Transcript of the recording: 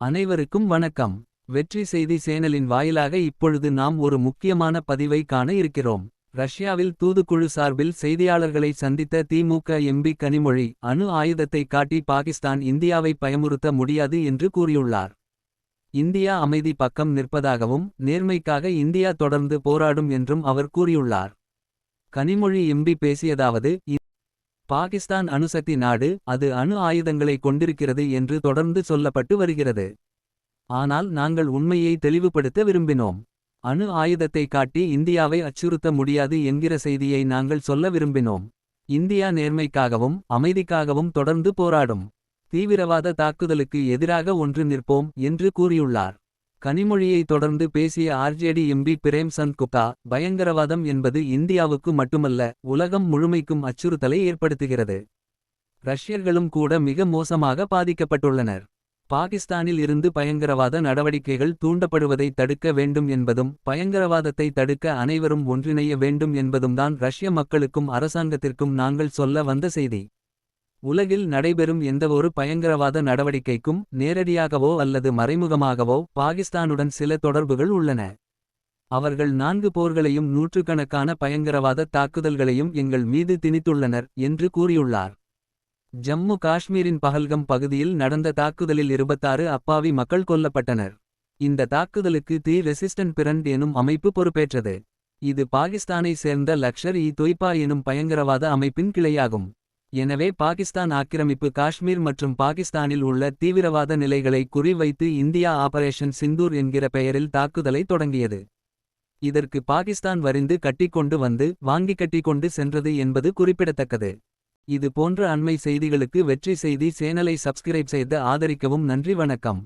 அனைவருக்கும் வணக்கம். வெற்றி செய்தி சேனலின் வாயிலாக இப்பொழுது நாம் ஒரு முக்கியமான பதிவை காண இருக்கிறோம். ரஷ்யாவில் தூதுக்குழு சார்பில் செய்தியாளர்களை சந்தித்த திமுக எம்பி கனிமொழி அணு ஆயுதத்தை காட்டி பாகிஸ்தான் இந்தியாவை பயமுறுத்த முடியாது என்று கூறியுள்ளார். இந்தியா அமைதி பக்கம் நிற்பதாகவும் நேர்மைக்காக இந்தியா தொடர்ந்து போராடும் என்றும் அவர் கூறியுள்ளார். கனிமொழி எம்பி பேசியதாவது பாகிஸ்தான் அணுசக்தி நாடு அது அணு ஆயுதங்களை கொண்டிருக்கிறது என்று தொடர்ந்து சொல்லப்பட்டு வருகிறது. ஆனால் நாங்கள் உண்மையை தெளிவுபடுத்த விரும்பினோம். அணு ஆயுதத்தை காட்டி இந்தியாவை அச்சுறுத்த முடியாது என்கிற செய்தியை நாங்கள் சொல்ல விரும்பினோம். இந்தியா நேர்மைக்காகவும் அமைதிக்காகவும் தொடர்ந்து போராடும். தீவிரவாத தாக்குதலுக்கு எதிராக ஒன்று நிற்போம் என்று கூறியுள்ளார். கனிமொழியை தொடர்ந்து பேசிய ஆர்ஜேடி எம்பி பிரேம் சந்த் குப்தா பயங்கரவாதம் என்பது இந்தியாவுக்கு மட்டுமல்ல உலகம் முழுமைக்கும் அச்சுறுத்தலை ஏற்படுத்துகிறது. ரஷ்யர்களும் கூட மிக மோசமாக பாதிக்கப்பட்டுள்ளனர். பாகிஸ்தானில் இருந்து பயங்கரவாத நடவடிக்கைகள் தூண்டப்படுவதை தடுக்க வேண்டும் என்பதும் பயங்கரவாதத்தை தடுக்க அனைவரும் ஒன்றிணைய வேண்டும் என்பதும்தான் ரஷ்ய மக்களுக்கும் அரசாங்கத்திற்கும் நாங்கள் சொல்ல வந்த செய்தி. உலகில் நடைபெறும் எந்தவொரு பயங்கரவாத நடவடிக்கைக்கும் நேரடியாகவோ அல்லது மறைமுகமாகவோ பாகிஸ்தானுடன் சில தொடர்புகள் உள்ளன. அவர்கள் நான்கு போர்களையும் நூற்றுக்கணக்கான பயங்கரவாத தாக்குதல்களையும் எங்கள் மீது திணித்துள்ளனர் என்று கூறியுள்ளார். ஜம்மு காஷ்மீரின் பஹல்கம் பகுதியில் நடந்த தாக்குதலில் இருபத்தாறு அப்பாவி மக்கள் கொல்லப்பட்டனர். இந்த தாக்குதலுக்கு தி ரெசிஸ்டன்ட் பிரண்ட் எனும் அமைப்பு பொறுப்பேற்றது. இது பாகிஸ்தானை சேர்ந்த லக்ஷர் இ தொய்பா எனும் பயங்கரவாத அமைப்பின் கிளையாகும். எனவே பாகிஸ்தான் ஆக்கிரமிப்பு காஷ்மீர் மற்றும் பாகிஸ்தானில் உள்ள தீவிரவாத நிலைகளை குறிவைத்து இந்தியா ஆபரேஷன் சிந்தூர் என்கிற பெயரில் தாக்குதலை தொடங்கியது. இதற்கு பாகிஸ்தான் வரிந்து கட்டிக்கொண்டு வந்து வாங்கி கட்டிக்கொண்டு சென்றது என்பது குறிப்பிடத்தக்கது. இது போன்ற அண்மை செய்திகளுக்கு வெற்றி செய்தி சேனலை சப்ஸ்கிரைப் செய்து ஆதரிக்கவும் நன்றி வணக்கம்.